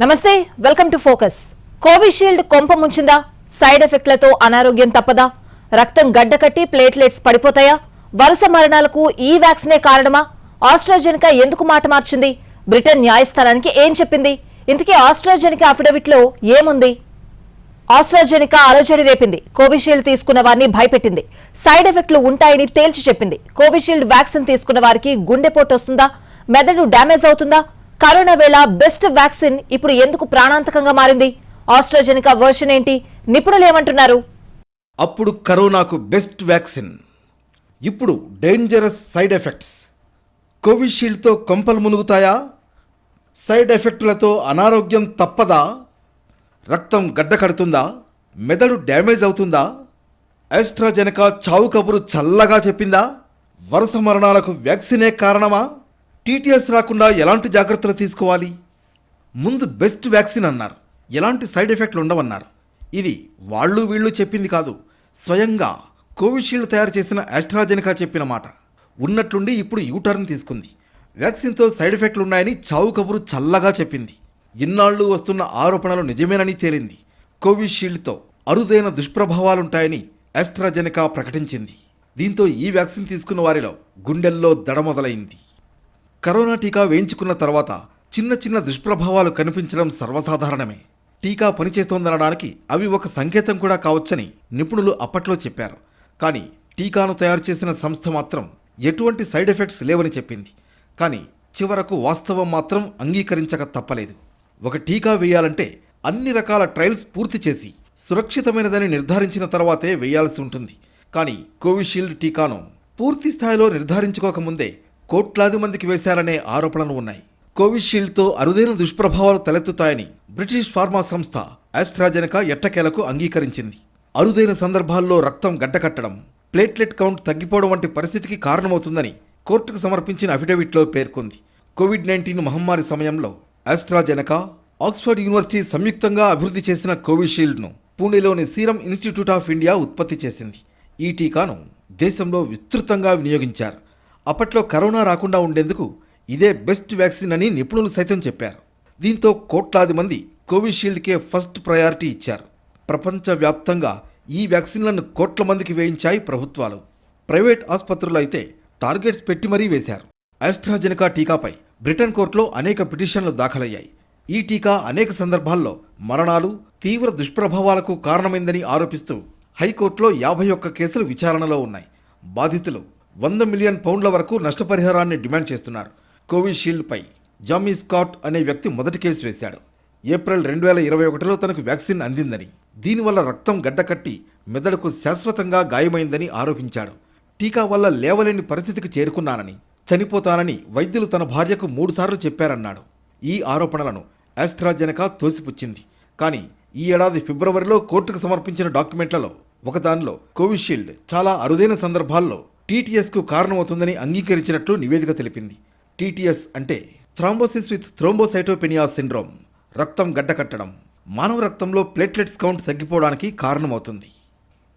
నమస్తే welcome to focus. Covishield కొంప ముంచిందా? Side ఎఫెక్ట్లతో అనారోగ్యం తప్పదా? రక్తం గడ్డకట్టి ప్లేట్లెట్స్ పడిపోతాయా? వరుస మరణాలకు ఈ వ్యాక్సినే కారణమా? ఆస్ట్రాజెనికా ఎందుకు మాట మార్చింది? బ్రిటన్ న్యాయస్థానానికి ఏం చెప్పింది? ఇంతకీ ఆస్ట్రాజెనికా అఫిడవిట్లో ఏముంది? ఆస్ట్రాజెనికా అలజడి రేపింది. కోవిషీల్డ్ తీసుకున్న వారిని భయపెట్టింది. సైడ్ ఎఫెక్ట్లు ఉంటాయని తేల్చి చెప్పింది. కోవిషీల్డ్ వ్యాక్సిన్ తీసుకున్న వారికి గుండెపోటు వస్తుందా? మెదడు డ్యామేజ్ అవుతుందా? కరోనా వేళ బెస్ట్ వ్యాక్సిన్ ఇప్పుడు ఎందుకు ప్రాణాంతకంగా మారింది? ఆస్ట్రాజెనికా వర్షన్ ఏంటి? నిపుణులు ఏమంటున్నారు? అప్పుడు కరోనాకు బెస్ట్ వ్యాక్సిన్. ఇప్పుడు డేంజరస్ సైడ్ ఎఫెక్ట్స్. కోవిషీల్డ్తో కొంపలు మునుగుతాయా? సైడ్ ఎఫెక్టులతో అనారోగ్యం తప్పదా? రక్తం గడ్డ కడుతుందా? మెదడు డ్యామేజ్ అవుతుందా? ఆస్ట్రాజెనకా చావు కబురు చల్లగా చెప్పిందా? వరుస మరణాలకు వ్యాక్సినే కారణమా? టీటీఎస్ రాకుండా ఎలాంటి జాగ్రత్తలు తీసుకోవాలి? ముందు బెస్ట్ వ్యాక్సిన్ అన్నారు. ఎలాంటి సైడ్ ఎఫెక్ట్లు ఉండవన్నారు. ఇది వాళ్ళు వీళ్ళు చెప్పింది కాదు. స్వయంగా కోవిషీల్డ్ తయారు చేసిన ఆస్ట్రాజెనికా చెప్పిన మాట. ఉన్నట్లుండి ఇప్పుడు యూటర్న్ తీసుకుంది. వ్యాక్సిన్తో సైడ్ ఎఫెక్ట్లు ఉన్నాయని చావు కబురు చల్లగా చెప్పింది. ఇన్నాళ్ళు వస్తున్న ఆరోపణలు నిజమేనని తేలింది. కోవిషీల్డ్తో అరుదైన దుష్ప్రభావాలుంటాయని ఆస్ట్రాజెనికా ప్రకటించింది. దీంతో ఈ వ్యాక్సిన్ తీసుకున్న వారిలో గుండెల్లో దడ మొదలైంది. కరోనా టీకా వేయించుకున్న తర్వాత చిన్న చిన్న దుష్ప్రభావాలు కనిపించడం సర్వసాధారణమే. టీకా పనిచేస్తోందనడానికి అవి ఒక సంకేతం కూడా కావచ్చని నిపుణులు అప్పట్లో చెప్పారు. కానీ టీకాను తయారు చేసిన సంస్థ మాత్రం ఎటువంటి సైడ్ ఎఫెక్ట్స్ లేవని చెప్పింది. కానీ చివరకు వాస్తవం మాత్రం అంగీకరించక తప్పలేదు. ఒక టీకా వేయాలంటే అన్ని రకాల ట్రయల్స్ పూర్తి చేసి సురక్షితమైనదని నిర్ధారించిన తర్వాతే వేయాల్సి ఉంటుంది. కానీ కోవిషీల్డ్ టీకాను పూర్తి స్థాయిలో నిర్ధారించుకోకముందే కోట్లాది మందికి వేశారనే ఆరోపణలు ఉన్నాయి. కోవిషీల్డ్తో అరుదైన దుష్ప్రభావాలు తలెత్తుతాయని బ్రిటిష్ ఫార్మా సంస్థ ఆస్ట్రాజెనకా ఎట్టకేలకు అంగీకరించింది. అరుదైన సందర్భాల్లో రక్తం గడ్డకట్టడం ప్లేట్లెట్ కౌంట్ తగ్గిపోవడం వంటి పరిస్థితికి కారణమవుతుందని కోర్టుకు సమర్పించిన అఫిడవిట్లో పేర్కొంది. కోవిడ్ నైన్టీన్ మహమ్మారి సమయంలో ఆస్ట్రాజెనకా ఆక్స్ఫర్డ్ యూనివర్సిటీ సంయుక్తంగా అభివృద్ధి చేసిన కోవిషీల్డ్ను పూణేలోని సీరం ఇన్స్టిట్యూట్ ఆఫ్ ఇండియా ఉత్పత్తి చేసింది. ఈ టీకాను దేశంలో విస్తృతంగా వినియోగించారు. అప్పట్లో కరోనా రాకుండా ఉండేందుకు ఇదే బెస్ట్ వ్యాక్సిన్ అని నిపుణులు సైతం చెప్పారు. దీంతో కోట్లాది మంది కోవిషీల్డ్కే ఫస్ట్ ప్రయారిటీ ఇచ్చారు. ప్రపంచవ్యాప్తంగా ఈ వ్యాక్సిన్లను కోట్ల మందికి వేయించాయి ప్రభుత్వాలు. ప్రైవేట్ ఆసుపత్రులు అయితే టార్గెట్స్ పెట్టి మరీ వేశారు. ఆస్ట్రాజెనికా టీకాపై బ్రిటన్ కోర్టులో అనేక పిటిషన్లు దాఖలయ్యాయి. ఈ టీకా అనేక సందర్భాల్లో మరణాలు తీవ్ర దుష్ప్రభావాలకు కారణమైందని ఆరోపిస్తూ హైకోర్టులో యాభై ఒక్క కేసులు విచారణలో ఉన్నాయి. బాధితులు వంద మిలియన్ పౌండ్ల వరకు నష్టపరిహారాన్ని డిమాండ్ చేస్తున్నారు. కోవిషీల్డ్పై జామీ స్కాట్ అనే వ్యక్తి మొదటి కేసు వేశాడు. ఏప్రిల్ రెండు వేల ఇరవై ఒకటిలో తనకు వ్యాక్సిన్ అందిందని దీనివల్ల రక్తం గడ్డకట్టి మెదడుకు శాశ్వతంగా గాయమైందని ఆరోపించాడు. టీకా వల్ల లేవలేని పరిస్థితికి చేరుకున్నానని చనిపోతానని వైద్యులు తన భార్యకు మూడుసార్లు చెప్పారన్నాడు. ఈ ఆరోపణలను ఆస్ట్రాజెనకా తోసిపుచ్చింది. కానీ ఈ ఏడాది ఫిబ్రవరిలో కోర్టుకు సమర్పించిన డాక్యుమెంట్లలో ఒకదానిలో కోవిషీల్డ్ చాలా అరుదైన సందర్భాల్లో టీటీఎస్కు కారణమవుతుందని అంగీకరించినట్లు నివేదిక తెలిపింది. టీటీఎస్ అంటే థ్రాంబోసిస్ విత్ థ్రోంబోసైటోపెనియా సిండ్రోమ్ రక్తం గడ్డకట్టడం మానవ రక్తంలో ప్లేట్లెట్స్ కౌంట్ తగ్గిపోవడానికి కారణమవుతుంది.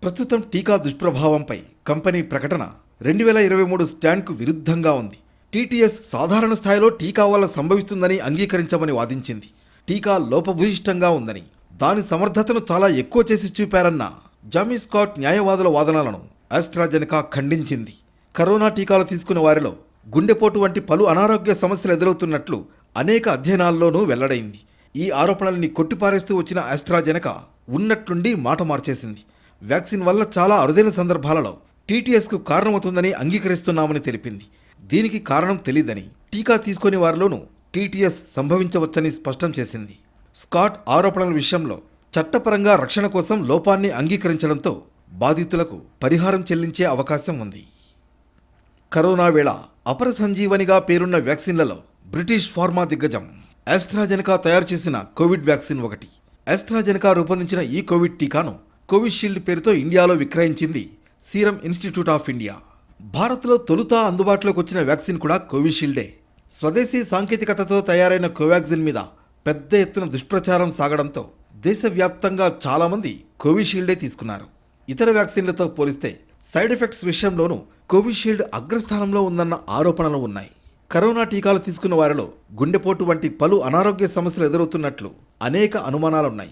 ప్రస్తుతం టీకా దుష్ప్రభావంపై కంపెనీ ప్రకటన రెండు వేల ఇరవై మూడు స్టాండ్కు విరుద్ధంగా ఉంది. టీటీఎస్ సాధారణ స్థాయిలో టీకా వల్ల సంభవిస్తుందని అంగీకరించమని వాదించింది. టీకా లోపభూయిష్టంగా ఉందని దాని సమర్థతను చాలా ఎక్కువ చేసి చూపారన్న జామీ స్కాట్ న్యాయవాదుల వాదనలను ఆస్ట్రాజెనకా ఖండించింది. కరోనా టీకాలు తీసుకున్న వారిలో గుండెపోటు వంటి పలు అనారోగ్య సమస్యలు ఎదురవుతున్నట్లు అనేక అధ్యయనాల్లోనూ వెల్లడైంది. ఈ ఆరోపణల్ని కొట్టిపారేస్తూ వచ్చిన ఆస్ట్రాజెనకా ఉన్నట్లుండి మాట మార్చేసింది. వ్యాక్సిన్ వల్ల చాలా అరుదైన సందర్భాలలో టీటీఎస్కు కారణమవుతుందని అంగీకరిస్తున్నామని తెలిపింది. దీనికి కారణం తెలియదని టీకా తీసుకునే వారిలోనూ టీటీఎస్ సంభవించవచ్చని స్పష్టం చేసింది. స్కాట్ ఆరోపణల విషయంలో చట్టపరంగా రక్షణ కోసం లోపాన్ని అంగీకరించడంతో బాధితులకు పరిహారం చెల్లించే అవకాశం ఉంది. కరోనా వేళ అపర సంజీవనిగా పేరున్న వ్యాక్సిన్లలో బ్రిటిష్ ఫార్మా దిగ్గజం. ఆస్ట్రాజెనకా తయారు చేసిన కోవిడ్ వ్యాక్సిన్ ఒకటి. ఆస్ట్రాజెనకా రూపొందించిన ఈ కోవిడ్ టీకాను కోవిషీల్డ్ పేరుతో ఇండియాలో విక్రయించింది సీరం ఇన్స్టిట్యూట్ ఆఫ్ ఇండియా. భారత్లో తొలుత అందుబాటులోకి వచ్చిన వ్యాక్సిన్ కూడా కోవిషీల్డే. స్వదేశీ సాంకేతికతతో తయారైన కోవాక్సిన్ మీద పెద్ద ఎత్తున దుష్ప్రచారం సాగడంతో దేశవ్యాప్తంగా చాలామంది కోవిషీల్డే తీసుకున్నారు. ఇతర వ్యాక్సిన్లతో పోలిస్తే సైడ్ ఎఫెక్ట్స్ విషయంలోనూ కోవిషీల్డ్ అగ్రస్థానంలో ఉందన్న ఆరోపణలు ఉన్నాయి. కరోనా టీకాలు తీసుకున్న వారిలో గుండెపోటు వంటి పలు అనారోగ్య సమస్యలు ఎదురవుతున్నట్లు అనేక అనుమానాలున్నాయి.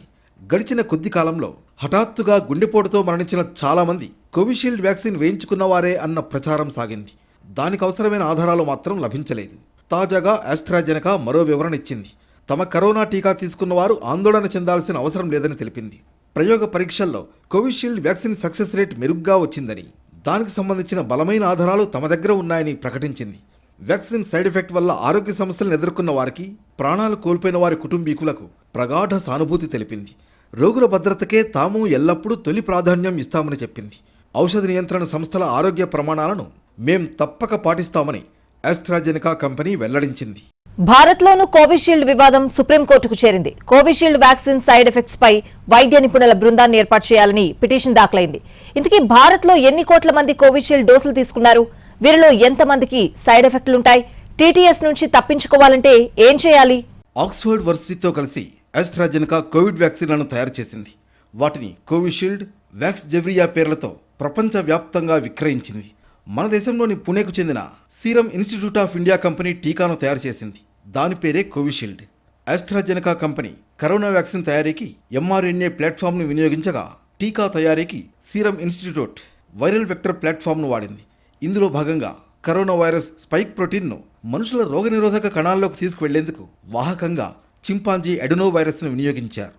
గడిచిన కొద్ది కాలంలో హఠాత్తుగా గుండెపోటుతో మరణించిన చాలామంది కోవిషీల్డ్ వ్యాక్సిన్ వేయించుకున్నవారే అన్న ప్రచారం సాగింది. దానికి అవసరమైన ఆధారాలు మాత్రం లభించలేదు. తాజాగా ఆస్ట్రాజెనకా మరో వివరణ ఇచ్చింది. తమ కరోనా టీకా తీసుకున్నవారు ఆందోళన చెందాల్సిన అవసరం లేదని తెలిపింది. ప్రయోగ పరీక్షల్లో కోవిషీల్డ్ వ్యాక్సిన్ సక్సెస్ రేట్ మెరుగ్గా వచ్చిందని దానికి సంబంధించిన బలమైన ఆధారాలు తమ దగ్గర ఉన్నాయని ప్రకటించింది. వ్యాక్సిన్ సైడ్ ఎఫెక్ట్ వల్ల ఆరోగ్య సమస్యలను ఎదుర్కొన్న వారికి ప్రాణాలు కోల్పోయిన వారి కుటుంబీకులకు ప్రగాఢ సానుభూతి తెలిపింది. రోగుల భద్రతకే తాము ఎల్లప్పుడూ తొలి ప్రాధాన్యం ఇస్తామని చెప్పింది. ఔషధ నియంత్రణ సంస్థల ఆరోగ్య ప్రమాణాలను మేం తప్పక పాటిస్తామని ఆస్ట్రాజెనికా కంపెనీ వెల్లడించింది. భారత్లోనూ కోవిషీల్డ్ వివాదం సుప్రీంకోర్టుకు చేరింది. కోవిషీల్డ్ వ్యాక్సిన్ సైడ్ ఎఫెక్ట్స్ పై వైద్య నిపుణుల బృందాన్ని ఏర్పాటు చేయాలని పిటిషన్ దాఖలైంది. ఇంతకీ భారత్లో ఎన్ని కోట్ల మంది కోవిషీల్డ్ డోసులు తీసుకున్నారు? వీరిలో ఎంతమందికి సైడ్ ఎఫెక్ట్లుంటాయి? టీటీఎస్ నుంచి తప్పించుకోవాలంటే ఏం చేయాలి? ఆక్స్ఫర్డ్ వర్సిటీతో కలిసి ఆస్ట్రాజెనకా కోవిడ్ వ్యాక్సిన్లను తయారు చేసింది. వాటిని కోవిషీల్డ్ వ్యాక్స్ జెవ్రియా పేర్లతో ప్రపంచవ్యాప్తంగా విక్రయించింది. మన దేశంలోని పుణేకు చెందిన serum institute of India company టీకాను తయారు చేసింది. దాని పేరే Covishield. AstraZeneca company corona vaccine తయారీకి ఎంఆర్ఎన్ఏ ప్లాట్ఫామ్ను వినియోగించగా టీకా తయారీకి సీరం ఇన్స్టిట్యూట్ వైరల్ వెక్టర్ ప్లాట్ఫామ్ను వాడింది. ఇందులో భాగంగా కరోనా వైరస్ స్పైక్ ప్రోటీన్ను మనుషుల రోగనిరోధక కణాల్లోకి తీసుకువెళ్ళేందుకు వాహకంగా చింపాంజీ అడెనో వైరస్ను వినియోగించారు.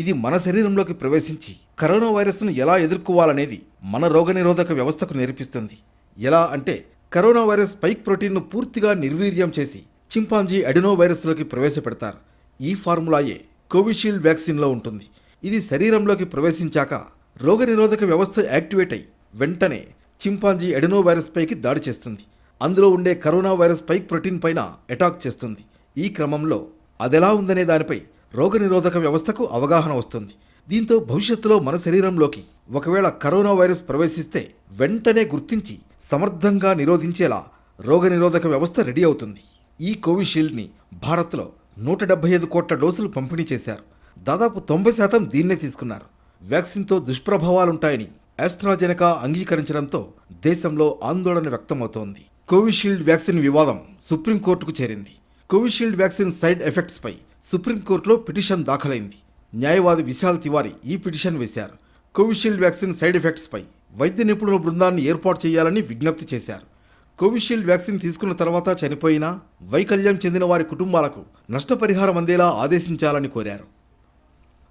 ఇది మన శరీరంలోకి ప్రవేశించి కరోనా వైరస్ను ఎలా ఎదుర్కోవాలనేది మన రోగనిరోధక వ్యవస్థకు నేర్పిస్తుంది. ఎలా అంటే కరోనా వైరస్ స్పైక్ ప్రోటీన్ను పూర్తిగా నిర్వీర్యం చేసి చింపాంజీ అడినోవైరస్లోకి ప్రవేశపెడతారు. ఈ ఫార్ములాయే కోవిషీల్డ్ వ్యాక్సిన్లో ఉంటుంది. ఇది శరీరంలోకి ప్రవేశించాక రోగనిరోధక వ్యవస్థ యాక్టివేట్ అయి వెంటనే చింపాంజీ ఎడెనో వైరస్ పైకి దాడి చేస్తుంది. అందులో ఉండే కరోనా వైరస్ పైక్ ప్రోటీన్ పైన అటాక్ చేస్తుంది. ఈ క్రమంలో అదెలా ఉందనే దానిపై రోగనిరోధక వ్యవస్థకు అవగాహన వస్తుంది. దీంతో భవిష్యత్తులో మన శరీరంలోకి ఒకవేళ కరోనా వైరస్ ప్రవేశిస్తే వెంటనే గుర్తించి సమర్థంగా నిరోధించేలా రోగనిరోధక వ్యవస్థ రెడీ అవుతుంది. ఈ కోవిషీల్డ్ని భారత్లో నూట డెబ్బై ఐదు కోట్ల డోసులు పంపిణీ చేశారు. దాదాపు తొంభై శాతం దీన్నే తీసుకున్నారు. వ్యాక్సిన్తో దుష్ప్రభావాలుంటాయని ఆస్ట్రాజెనకా అంగీకరించడంతో దేశంలో ఆందోళన వ్యక్తమవుతోంది. కోవిషీల్డ్ వ్యాక్సిన్ వివాదం సుప్రీంకోర్టుకు చేరింది. కోవిషీల్డ్ వ్యాక్సిన్ సైడ్ ఎఫెక్ట్స్పై సుప్రీంకోర్టులో పిటిషన్ దాఖలైంది. న్యాయవాది విశాల్ తివారి ఈ పిటిషన్ వేశారు. కోవిషీల్డ్ వ్యాక్సిన్ సైడ్ ఎఫెక్ట్స్పై వైద్య నిపుణుల బృందాన్ని ఏర్పాటు చేయాలని విజ్ఞప్తి చేశారు. కోవిషీల్డ్ వ్యాక్సిన్ తీసుకున్న తర్వాత చనిపోయినా వైకల్యం చెందిన వారి కుటుంబాలకు నష్టపరిహారం అందేలా ఆదేశించాలని కోరారు.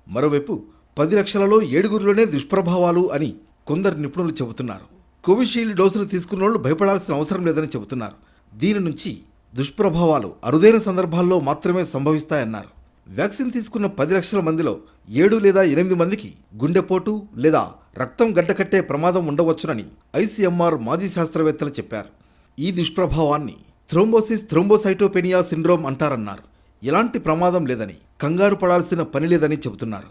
మరోవైపు పది లక్షలలో ఏడుగురిలోనే దుష్ప్రభావాలు అని కొందరు నిపుణులు చెబుతున్నారు. కోవిషీల్డ్ డోసులు తీసుకున్న వాళ్ళు భయపడాల్సిన అవసరం లేదని చెబుతున్నారు. దీని నుంచి దుష్ప్రభావాలు అరుదైన సందర్భాల్లో మాత్రమే సంభవిస్తాయన్నారు. వ్యాక్సిన్ తీసుకున్న పది లక్షల మందిలో ఏడు లేదా ఎనిమిది మందికి గుండెపోటు లేదా రక్తం గడ్డకట్టే ప్రమాదం ఉండవచ్చునని ఐసీఎంఆర్ మాజీ శాస్త్రవేత్తలు చెప్పారు. ఈ దుష్ప్రభావాన్ని థ్రోంబోసిస్ థ్రోంబోసైటోపెనియా సిండ్రోమ్ అంటారన్నారు. ఎలాంటి ప్రమాదం లేదని కంగారు పడాల్సిన పని లేదని చెబుతున్నారు.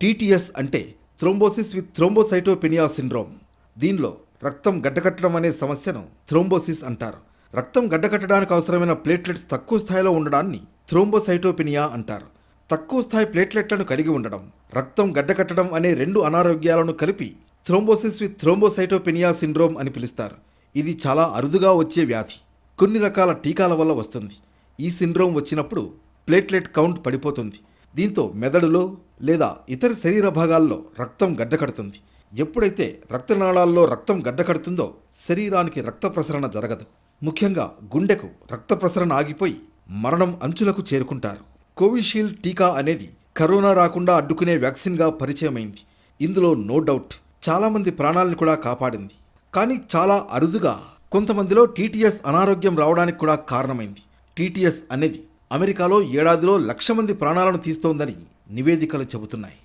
టీటీఎస్ అంటే థ్రోంబోసిస్ విత్ థ్రోంబోసైటోపెనియా సిండ్రోమ్. దీనిలో రక్తం గడ్డకట్టడం అనే సమస్యను థ్రోంబోసిస్ అంటారు. రక్తం గడ్డకట్టడానికి అవసరమైన ప్లేట్లెట్స్ తక్కువ స్థాయిలో ఉండడాన్ని థ్రోంబోసైటోపెనియా అంటారు. తక్కువ స్థాయి ప్లేట్లెట్లను కలిగి ఉండడం రక్తం గడ్డకట్టడం అనే రెండు అనారోగ్యాలను కలిపి థ్రోంబోసిస్ విత్ థ్రోంబోసైటోపెనియా సిండ్రోమ్ అని పిలుస్తారు. ఇది చాలా అరుదుగా వచ్చే వ్యాధి. కొన్ని రకాల టీకాల వల్ల వస్తుంది. ఈ సిండ్రోమ్ వచ్చినప్పుడు ప్లేట్లెట్ కౌంట్ పడిపోతుంది. దీంతో మెదడులో లేదా ఇతర శరీర భాగాల్లో రక్తం గడ్డకడుతుంది. ఎప్పుడైతే రక్తనాళాల్లో రక్తం గడ్డకడుతుందో శరీరానికి రక్త ప్రసరణ జరగదు. ముఖ్యంగా గుండెకు రక్త ప్రసరణ ఆగిపోయి మరణం అంచులకు చేరుకుంటారు. కోవిషీల్డ్ టీకా అనేది కరోనా రాకుండా అడ్డుకునే వ్యాక్సిన్గా పరిచయమైంది. ఇందులో నో డౌట్ చాలామంది ప్రాణాలను కూడా కాపాడింది. కానీ చాలా అరుదుగా కొంతమందిలో టీటీఎస్ అనారోగ్యం రావడానికి కూడా కారణమైంది. టీటీఎస్ అనేది అమెరికాలో ఏడాదిలో లక్ష మంది ప్రాణాలను తీస్తోందని నివేదికలు చెబుతున్నాయి.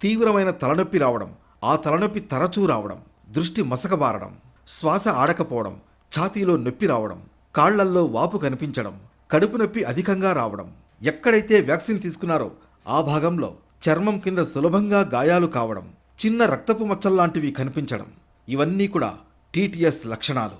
తీవ్రమైన తలనొప్పి రావడం ఆ తలనొప్పి తరచూ రావడం దృష్టి మసకబారడం శ్వాస ఆడకపోవడం ఛాతీలో నొప్పి రావడం కాళ్ళల్లో వాపు కనిపించడం కడుపు నొప్పి అధికంగా రావడం ఎక్కడైతే వ్యాక్సిన్ తీసుకున్నారో ఆ భాగంలో చర్మం కింద సులభంగా గాయాలు కావడం చిన్న రక్తపు మచ్చల్లాంటివి కనిపించడం ఇవన్నీ కూడా టీటీఎస్ లక్షణాలు.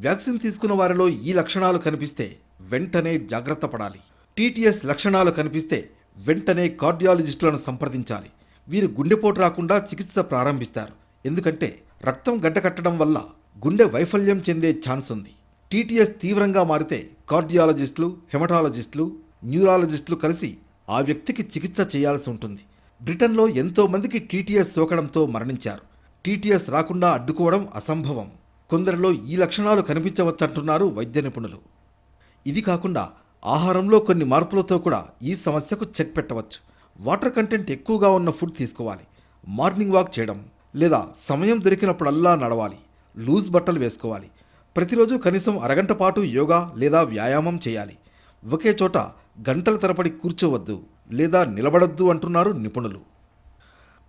వ్యాక్సిన్ తీసుకున్న వారిలో ఈ లక్షణాలు కనిపిస్తే వెంటనే జాగ్రత్త పడాలి. టీటీఎస్ లక్షణాలు కనిపిస్తే వెంటనే కార్డియాలజిస్టులను సంప్రదించాలి. వీరు గుండెపోటు రాకుండా చికిత్స ప్రారంభిస్తారు. ఎందుకంటే రక్తం గడ్డకట్టడం వల్ల గుండె వైఫల్యం చెందే ఛాన్స్ ఉంది. టీటీఎస్ తీవ్రంగా మారితే కార్డియాలజిస్టులు హెమటాలజిస్టులు న్యూరాలజిస్టులు కలిసి ఆ వ్యక్తికి చికిత్స చేయాల్సి ఉంటుంది. బ్రిటన్లో ఎంతోమందికి టీటీఎస్ సోకడంతో మరణించారు. టీటీఎస్ రాకుండా అడ్డుకోవడం అసంభవం. కొందరిలో ఈ లక్షణాలు కనిపించవచ్చంటున్నారు వైద్య నిపుణులు. ఇది కాకుండా ఆహారంలో కొన్ని మార్పులతో కూడా ఈ సమస్యకు చెక్ పెట్టవచ్చు. వాటర్ కంటెంట్ ఎక్కువగా ఉన్న ఫుడ్ తీసుకోవాలి. మార్నింగ్ వాక్ చేయడం లేదా సమయం దొరికినప్పుడల్లా నడవాలి. లూజ్ బట్టలు వేసుకోవాలి. ప్రతిరోజు కనీసం అరగంట పాటు యోగా లేదా వ్యాయామం చేయాలి. ఒకే చోట గంటల తరబడి కూర్చోవద్దు లేదా నిలబడొద్దు అంటున్నారు నిపుణులు.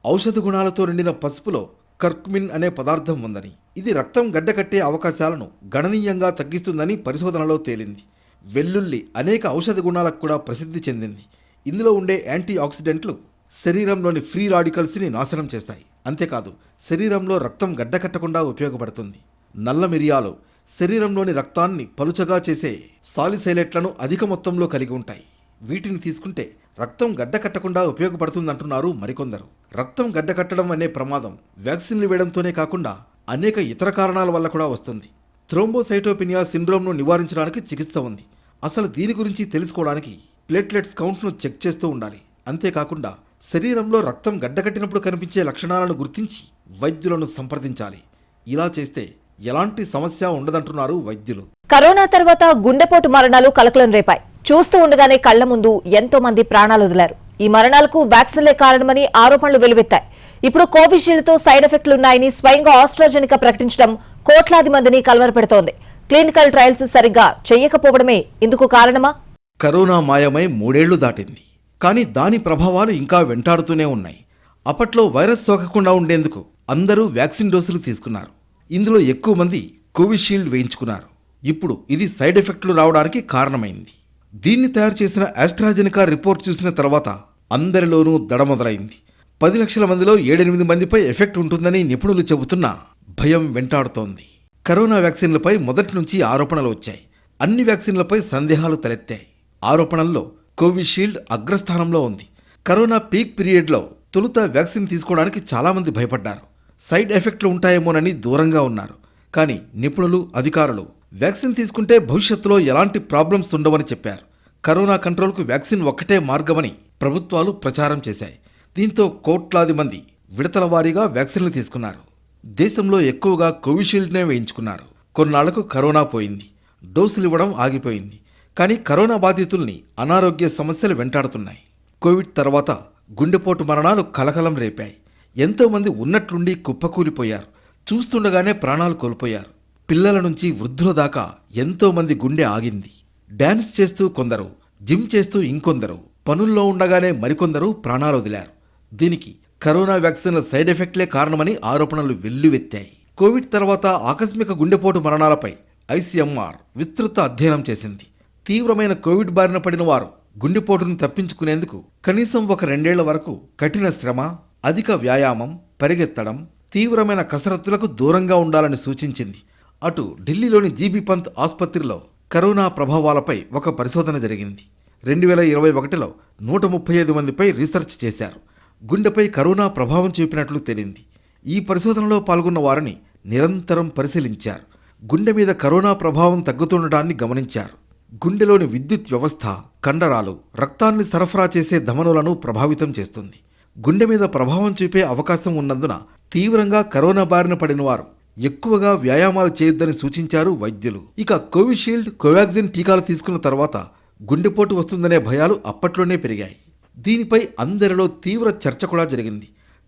ఔషధ గుణాలతో నిండిన పసుపులో కర్క్మిన్ అనే పదార్థం ఉందని. ఇది రక్తం గడ్డకట్టే అవకాశాలను గణనీయంగా తగ్గిస్తుందని పరిశోధనలో తేలింది. వెల్లుల్లి అనేక ఔషధ గుణాలకు కూడా ప్రసిద్ధి చెందింది. ఇందులో ఉండే యాంటీ ఆక్సిడెంట్లు శరీరంలోని ఫ్రీ రాడికల్స్ని నాశనం చేస్తాయి. అంతేకాదు శరీరంలో రక్తం గడ్డకట్టకుండా ఉపయోగపడుతుంది. నల్ల మిరియాలు శరీరంలోని రక్తాన్ని పలుచగా చేసే సాలిసైలెట్లను అధిక మొత్తంలో కలిగి ఉంటాయి. వీటిని తీసుకుంటే రక్తం గడ్డకట్టకుండా ఉపయోగపడుతుందంటున్నారు మరికొందరు. రక్తం గడ్డకట్టడం అనే ప్రమాదం వ్యాక్సిన్లు వేయడంతోనే కాకుండా అనేక ఇతర కారణాల వల్ల కూడా వస్తుంది. థ్రోంబోసైటోపినియా సిండ్రోమ్ను నివారించడానికి చికిత్స ఉంది. అసలు దీని గురించి తెలుసుకోవడానికి ప్లేట్లెట్స్ కౌంట్ను చెక్ చేస్తూ ఉండాలి. అంతేకాకుండా శరీరంలో రక్తం గడ్డకట్టినప్పుడు కనిపించే లక్షణాలను గుర్తించి వైద్యులను సంప్రదించాలి. ఇలా చేస్తే ఎలాంటి సమస్య ఉండదంటున్నారు వైద్యులు. కరోనా తర్వాత గుండెపోటు మరణాలు కలకలం రేపాయి. చూస్తూ ఉండగానే కళ్ళ ముందు ఎంతో మంది ప్రాణాలు వదిలారు. ఈ మరణాలకు వ్యాక్సిన్లే కారణమని ఆరోపణలు వెలువెత్తాయి. ఇప్పుడు కోవిషీల్డ్తో సైడ్ ఎఫెక్ట్లు ఉన్నాయని స్వయంగా ఆస్ట్రాజెనికా ప్రకటించడం కోట్లాది మందిని కలవరపెడుతోంది. క్లినికల్ ట్రయల్స్ సరిగ్గా చేయకపోవడమే ఇందుకు కారణమా? కరోనా మాయమై మూడేళ్ళు దాటింది. కానీ దాని ప్రభావాలు ఇంకా వెంటాడుతూనే ఉన్నాయి. అప్పట్లో వైరస్ సోకకుండా ఉండేందుకు అందరూ వ్యాక్సిన్ డోసులు తీసుకున్నారు. ఇందులో ఎక్కువ మంది కోవిషీల్డ్ వేయించుకున్నారు. ఇప్పుడు ఇది సైడ్ ఎఫెక్ట్లు రావడానికి కారణమైంది. దీన్ని తయారు చేసిన ఆస్ట్రాజెనికా రిపోర్ట్ చూసిన తర్వాత అందరిలోనూ దడ మొదలైంది. పది లక్షల మందిలో ఏడెనిమిది మందిపై ఎఫెక్ట్ ఉంటుందని నిపుణులు చెబుతున్నా భయం వెంటాడుతోంది. కరోనా వ్యాక్సిన్లపై మొదటి నుంచి ఆరోపణలు వచ్చాయి. అన్ని వ్యాక్సిన్లపై సందేహాలు తలెత్తాయి. ఆరోపణల్లో కోవిషీల్డ్ అగ్రస్థానంలో ఉంది. కరోనా పీక్ పీరియడ్లో తొలుత వ్యాక్సిన్ తీసుకోవడానికి చాలామంది భయపడ్డారు. సైడ్ ఎఫెక్ట్లు ఉంటాయేమోనని దూరంగా ఉన్నారు. కానీ నిపుణులు అధికారులు వ్యాక్సిన్ తీసుకుంటే భవిష్యత్తులో ఎలాంటి ప్రాబ్లమ్స్ ఉండవని చెప్పారు. కరోనా కంట్రోల్కు వ్యాక్సిన్ ఒక్కటే మార్గమని ప్రభుత్వాలు ప్రచారం చేశాయి. దీంతో కోట్లాది మంది విడతల వారీగా వ్యాక్సిన్లు తీసుకున్నారు. దేశంలో ఎక్కువగా కోవిషీల్డ్నే వేయించుకున్నారు. కొన్నాళ్ళకు కరోనా పోయింది. డోసులు ఇవ్వడం ఆగిపోయింది. కానీ కరోనా బాధితుల్ని అనారోగ్య సమస్యలు వెంటాడుతున్నాయి. కోవిడ్ తర్వాత గుండెపోటు మరణాలు కలకలం రేపాయి. ఎంతోమంది ఉన్నట్లుండి కుప్పకూలిపోయారు. చూస్తుండగానే ప్రాణాలు కోల్పోయారు. పిల్లల నుంచి వృద్ధుల దాకా ఎంతోమంది గుండె ఆగింది. డ్యాన్స్ చేస్తూ కొందరు జిమ్ చేస్తూ ఇంకొందరు పనుల్లో ఉండగానే మరికొందరు ప్రాణాలు వదిలారు. దీనికి కరోనా వ్యాక్సిన్ల సైడ్ ఎఫెక్ట్లే కారణమని ఆరోపణలు వెల్లువెత్తాయి. కోవిడ్ తర్వాత ఆకస్మిక గుండెపోటు మరణాలపై ఐసీఎంఆర్ విస్తృత అధ్యయనం చేసింది. తీవ్రమైన కోవిడ్ బారిన పడిన వారు గుండెపోటును తప్పించుకునేందుకు కనీసం ఒక రెండేళ్ళ వరకు కఠిన శ్రమ అధిక వ్యాయామం పరిగెత్తడం తీవ్రమైన కసరత్తులకు దూరంగా ఉండాలని సూచించింది. అటు ఢిల్లీలోని జీబీ పంత్ ఆసుపత్రిలో కరోనా ప్రభావాలపై ఒక పరిశోధన జరిగింది. రెండు వేల ఇరవై ఒకటిలో నూట ముప్పై ఐదు మందిపై రీసెర్చ్ చేశారు. గుండెపై కరోనా ప్రభావం చూపినట్లు తేలింది. ఈ పరిశోధనలో పాల్గొన్న వారిని నిరంతరం పరిశీలించారు. గుండె మీద కరోనా ప్రభావం తగ్గుతుండటాన్ని గమనించారు. గుండెలోని విద్యుత్ వ్యవస్థ కండరాలు రక్తాన్ని సరఫరా చేసే ధమనులను ప్రభావితం చేస్తుంది. గుండె మీద ప్రభావం చూపే అవకాశం ఉన్నందున తీవ్రంగా కరోనా బారిన పడిన వారు ఎక్కువగా వ్యాయామాలు చేయొద్దని సూచించారు వైద్యులు. ఇక కోవిషీల్డ్ కోవాక్సిన్ టీకాలు తీసుకున్న తర్వాత గుండెపోటు వస్తుందనే భయాలు అప్పట్లోనే పెరిగాయి. దీనిపై అందరిలో తీవ్ర చర్చ కూడా జరిగింది.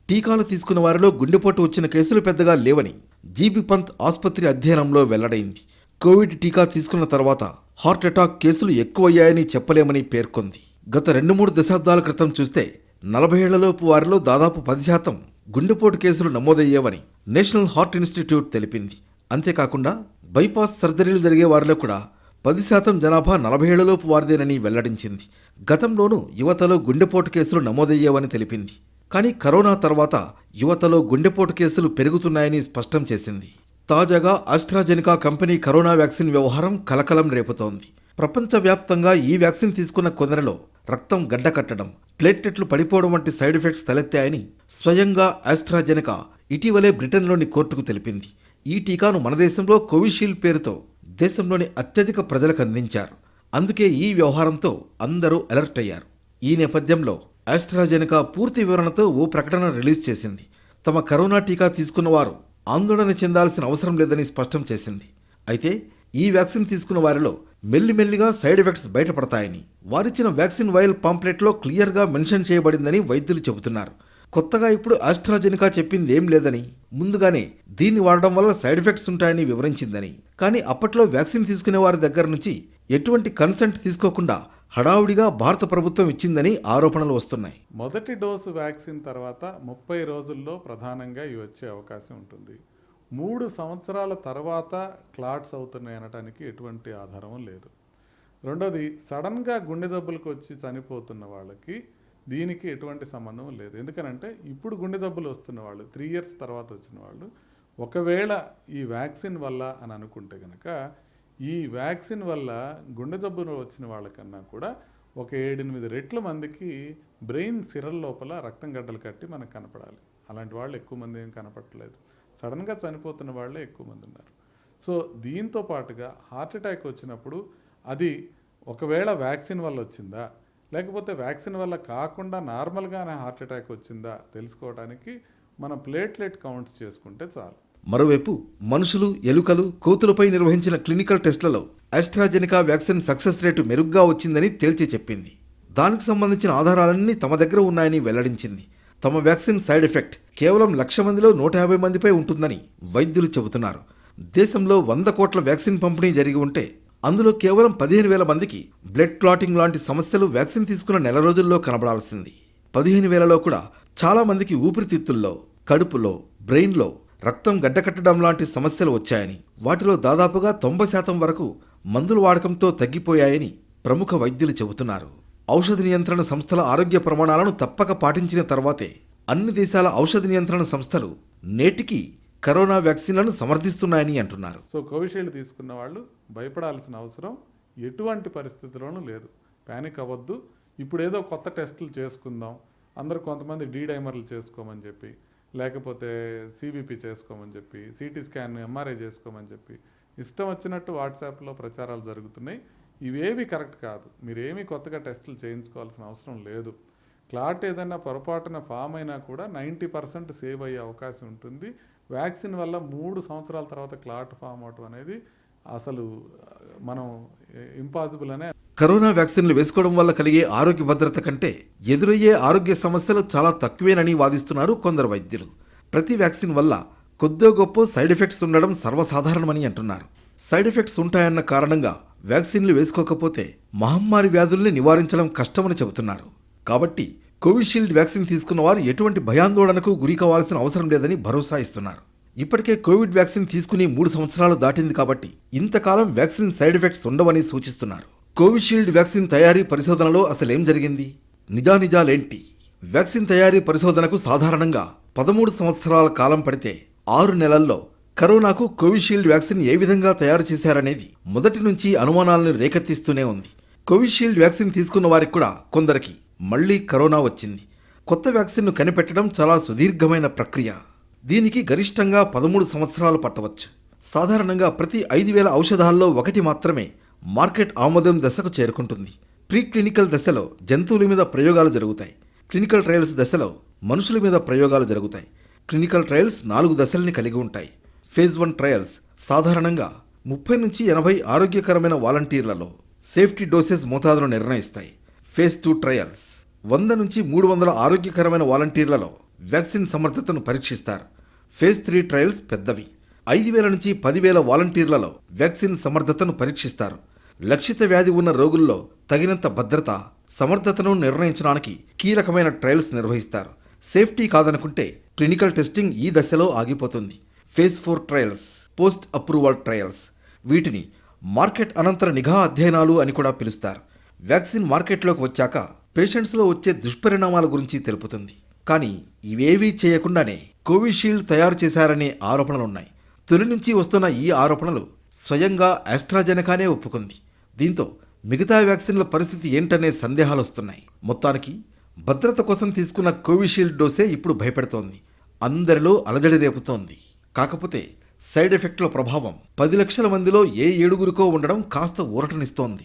టీకాలు తీసుకున్న వారిలో గుండెపోటు వచ్చిన కేసులు పెద్దగా లేవని జీబీ పంత్ ఆసుపత్రి అధ్యయనంలో వెల్లడైంది. కోవిడ్ టీకా తీసుకున్న తర్వాత హార్ట్ అటాక్ కేసులు ఎక్కువయ్యాయని చెప్పలేమని పేర్కొంది. గత రెండు మూడు దశాబ్దాల క్రితం చూస్తే నలభై ఏళ్ళలోపు వారిలో దాదాపు పది శాతం గుండెపోటు కేసులు నమోదయ్యేవని నేషనల్ హార్ట్ ఇన్స్టిట్యూట్ తెలిపింది. అంతేకాకుండా బైపాస్ సర్జరీలు జరిగే వారిలో కూడా పది శాతం జనాభా నలభై ఏళ్ళలోపు వారిదేనని వెల్లడించింది. గతంలోనూ యువతలో గుండెపోటు కేసులు నమోదయ్యేవని తెలిపింది. కానీ కరోనా తర్వాత యువతలో గుండెపోటు కేసులు పెరుగుతున్నాయని స్పష్టం చేసింది. తాజాగా ఆస్ట్రాజెనికా కంపెనీ కరోనా వ్యాక్సిన్ వ్యవహారం కలకలం రేపుతోంది. ప్రపంచవ్యాప్తంగా ఈ వ్యాక్సిన్ తీసుకున్న కొందరిలో రక్తం గడ్డకట్టడం ప్లేట్లెట్లు పడిపోవడం వంటి సైడ్ ఎఫెక్ట్స్ తలెత్తాయని స్వయంగా ఆస్ట్రాజెనికా ఇటీవలే బ్రిటన్లోని కోర్టుకు తెలిపింది. ఈ టీకాను మన దేశంలో కోవిషీల్డ్ పేరుతో దేశంలోని అత్యధిక ప్రజలకు అందించారు. అందుకే ఈ వ్యవహారంతో అందరూ అలర్ట్ అయ్యారు. ఈ నేపథ్యంలో ఆస్ట్రాజెనికా పూర్తి వివరణతో ఓ ప్రకటన రిలీజ్ చేసింది. తమ కరోనా టీకా తీసుకున్న వారు ఆందోళన చెందాల్సిన అవసరం లేదని స్పష్టం చేసింది. అయితే ఈ వ్యాక్సిన్ తీసుకున్న వారిలో మెల్లిమెల్లిగా సైడ్ ఎఫెక్ట్స్ బయటపడతాయని వారిచ్చిన వ్యాక్సిన్ వైల్ పాంప్లెట్లో క్లియర్గా మెన్షన్ చేయబడిందని వైద్యులు చెబుతున్నారు. కొత్తగా ఇప్పుడు ఆస్ట్రాజెనికా చెప్పింది ఏం లేదని ముందుగానే దీన్ని వాడడం వల్ల సైడ్ ఎఫెక్ట్స్ ఉంటాయని వివరించిందని. కానీ అప్పట్లో వ్యాక్సిన్ తీసుకునే వారి దగ్గర నుంచి ఎటువంటి కన్సెంట్ తీసుకోకుండా హడావుడిగా భారత ప్రభుత్వం ఇచ్చిందని ఆరోపణలు వస్తున్నాయి. మొదటి డోసు వ్యాక్సిన్ తర్వాత ముప్పై రోజుల్లో ప్రధానంగా ఇవి వచ్చే అవకాశం ఉంటుంది. మూడు సంవత్సరాల తర్వాత క్లాట్స్ అవుతున్నాయి అనటానికి ఎటువంటి ఆధారం లేదు. రెండోది సడన్గా గుండె జబ్బులకు వచ్చి చనిపోతున్న వాళ్ళకి దీనికి ఎటువంటి సంబంధం లేదు. ఎందుకనంటే ఇప్పుడు గుండె జబ్బులు వస్తున్న వాళ్ళు త్రీ ఇయర్స్ తర్వాత వచ్చిన వాళ్ళు ఒకవేళ ఈ వ్యాక్సిన్ వల్ల అని అనుకుంటే కనుక ఈ వ్యాక్సిన్ వల్ల గుండె జబ్బులు వచ్చిన వాళ్ళకన్నా కూడా ఒక ఏడెనిమిది రెట్ల మందికి బ్రెయిన్ సిరల్ లోపల రక్తం గడ్డలు కట్టి మనకు కనపడాలి. అలాంటి వాళ్ళు ఎక్కువ మంది ఏం కనపడట్లేదు. సడన్గా చనిపోతున్న వాళ్ళే ఎక్కువ మంది ఉన్నారు. సో దీంతో పాటుగా హార్ట్ అటాక్ వచ్చినప్పుడు అది ఒకవేళ వ్యాక్సిన్ వల్ల వచ్చిందా లేకపోతే వ్యాక్సిన్ వల్ల కాకుండా నార్మల్గానే హార్ట్ అటాక్ వచ్చిందా తెలుసుకోవడానికి మనం ప్లేట్లెట్ కౌంట్స్ చేసుకుంటే చాలు. మరోవైపు మనుషులు ఎలుకలు కోతులపై నిర్వహించిన క్లినికల్ టెస్టులలో ఆస్ట్రాజెనికా వ్యాక్సిన్ సక్సెస్ రేటు మెరుగ్గా వచ్చిందని తేల్చి చెప్పింది. దానికి సంబంధించిన ఆధారాలన్నీ తమ దగ్గర ఉన్నాయని వెల్లడించింది. తమ వ్యాక్సిన్ సైడ్ ఎఫెక్ట్ కేవలం లక్ష మందిలో నూట యాభై మందిపై ఉంటుందని వైద్యులు చెబుతున్నారు. దేశంలో వంద కోట్ల వ్యాక్సిన్ పంపిణీ జరిగి ఉంటే అందులో కేవలం పదిహేను వేల మందికి బ్లడ్ క్లాటింగ్ లాంటి సమస్యలు వ్యాక్సిన్ తీసుకున్న నెల రోజుల్లో కనబడాల్సింది. పదిహేను వేలలో కూడా చాలా మందికి ఊపిరితిత్తుల్లో కడుపులో బ్రెయిన్లో రక్తం గడ్డకట్టడం లాంటి సమస్యలు వచ్చాయని వాటిలో దాదాపుగా తొంభై శాతం వరకు మందుల వాడకంతో తగ్గిపోయాయని ప్రముఖ వైద్యులు చెబుతున్నారు. ఔషధ నియంత్రణ సంస్థల ఆరోగ్య ప్రమాణాలను తప్పక పాటించిన తర్వాతే అన్ని దేశాల ఔషధ నియంత్రణ సంస్థలు నేటికి కరోనా వ్యాక్సిన్లను సమర్థిస్తున్నాయని అంటున్నారు. సో కోవిషీల్డ్ తీసుకున్న వాళ్ళు భయపడాల్సిన అవసరం ఎటువంటి పరిస్థితుల్లోనూ లేదు. ప్యానిక్ అవ్వద్దు. ఇప్పుడు ఏదో కొత్త టెస్టులు చేసుకుందాం. అందరూ కొంతమంది డీడైమర్లు చేసుకోమని చెప్పి లేకపోతే సిబిపి చేసుకోమని చెప్పి సిటీ స్కాన్ ఎంఆర్ఐ చేసుకోమని చెప్పి ఇష్టం వచ్చినట్టు వాట్సాప్లో ప్రచారాలు జరుగుతున్నాయి. ఇవేవి కరెక్ట్ కాదు. మీరేమీ కొత్తగా టెస్టులు చేయించుకోవాల్సిన అవసరం లేదు. క్లాట్ ఏదైనా పొరపాటున ఫామ్ అయినా కూడా నైంటీ పర్సెంట్ సేవ్ అయ్యే అవకాశం ఉంటుంది. వ్యాక్సిన్ వల్ల మూడు సంవత్సరాల తర్వాత క్లాట్ ఫామ్ అవటం అనేది అసలు మనం ఇంపాసిబుల్ అనే కరోనా వ్యాక్సిన్లు వేసుకోవడం వల్ల కలిగే ఆరోగ్య భద్రత కంటే ఎదురయ్యే ఆరోగ్య సమస్యలు చాలా తక్కువేనని వాదిస్తున్నారు కొందరు వైద్యులు. ప్రతి వ్యాక్సిన్ వల్ల కొద్దో గొప్ప సైడ్ ఎఫెక్ట్స్ ఉండడం సర్వసాధారణమని అంటున్నారు. సైడ్ ఎఫెక్ట్స్ ఉంటాయన్న కారణంగా వ్యాక్సిన్లు వేసుకోకపోతే మహమ్మారి వ్యాధుల్ని నివారించడం కష్టమని చెబుతున్నారు. కాబట్టి కోవిషీల్డ్ వ్యాక్సిన్ తీసుకున్న వారు ఎటువంటి భయాందోళనకు గురి కావాల్సిన అవసరం లేదని భరోసా ఇస్తున్నారు. ఇప్పటికే కోవిడ్ వ్యాక్సిన్ తీసుకుని మూడు సంవత్సరాలు దాటింది కాబట్టి ఇంతకాలం వ్యాక్సిన్ సైడ్ ఎఫెక్ట్స్ ఉండవని సూచిస్తున్నారు. కోవిషీల్డ్ వ్యాక్సిన్ తయారీ పరిశోధనలో అసలేం జరిగింది? నిజానిజాలేంటి? వ్యాక్సిన్ తయారీ పరిశోధనకు సాధారణంగా పదమూడు సంవత్సరాల కాలం పడితే ఆరు నెలల్లో కరోనాకు కోవిషీల్డ్ వ్యాక్సిన్ ఏ విధంగా తయారు చేశారనేది మొదటి నుంచి అనుమానాలను రేకెత్తిస్తూనే ఉంది. కోవిషీల్డ్ వ్యాక్సిన్ తీసుకున్న వారికి కూడా కొందరికి మళ్ళీ కరోనా వచ్చింది. కొత్త వ్యాక్సిన్ను కనిపెట్టడం చాలా సుదీర్ఘమైన ప్రక్రియ. దీనికి గరిష్టంగా పదమూడు సంవత్సరాలు పట్టవచ్చు. సాధారణంగా ప్రతి ఐదు వేల ఔషధాల్లో ఒకటి మాత్రమే మార్కెట్ ఆమోదం దశకు చేరుకుంటుంది. ప్రీ క్లినికల్ దశలో జంతువుల మీద ప్రయోగాలు జరుగుతాయి. క్లినికల్ ట్రయల్స్ దశలో మనుషుల మీద ప్రయోగాలు జరుగుతాయి. క్లినికల్ ట్రయల్స్ నాలుగు దశల్ని కలిగి ఉంటాయి. ఫేజ్ వన్ ట్రయల్స్ సాధారణంగా ముప్పై నుంచి ఎనభై ఆరోగ్యకరమైన వాలంటీర్లలో సేఫ్టీ డోసెస్ మోతాదును నిర్ణయిస్తాయి. ఫేజ్ టూ ట్రయల్స్ వంద నుంచి మూడు వందల ఆరోగ్యకరమైన వాలంటీర్లలో వ్యాక్సిన్ సమర్థతను పరీక్షిస్తారు. ఫేజ్ త్రీ ట్రయల్స్ పెద్దవి. ఐదు వేల నుంచి పదివేల వాలంటీర్లలో వ్యాక్సిన్ సమర్థతను పరీక్షిస్తారు. లక్షిత వ్యాధి ఉన్న రోగుల్లో తగినంత భద్రత సమర్థతను నిర్ణయించడానికి కీలకమైన ట్రయల్స్ నిర్వహిస్తారు. సేఫ్టీ కాదనుకుంటే క్లినికల్ టెస్టింగ్ ఈ దశలో ఆగిపోతుంది. Phase four trials post approval trials. వీటిని మార్కెట్ అనంతర నిఘా అధ్యయనాలు అని కూడా పిలుస్తారు. వ్యాక్సిన్ మార్కెట్లోకి వచ్చాక పేషెంట్స్లో వచ్చే దుష్పరిణామాల గురించి తెలుపుతుంది. కానీ ఇవేవీ చేయకుండానే కోవిషీల్డ్ తయారు చేశారనే ఆరోపణలున్నాయి. తొలి నుంచి వస్తున్న ఈ ఆరోపణలు స్వయంగా ఆస్ట్రాజెనకానే ఒప్పుకుంది. దీంతో మిగతా వ్యాక్సిన్ల పరిస్థితి ఏంటనే సందేహాలు వస్తున్నాయి మొత్తానికి భద్రత కోసం తీసుకున్న కోవిషీల్డ్ డోసే ఇప్పుడు భయపెడుతోంది. అందరిలో అలజడి రేపుతోంది. కాకపోతే సైడ్ ఎఫెక్ట్ల ప్రభావం పది లక్షల మందిలో ఏ ఏడుగురికో ఉండడం కాస్త ఊరటనిస్తోంది.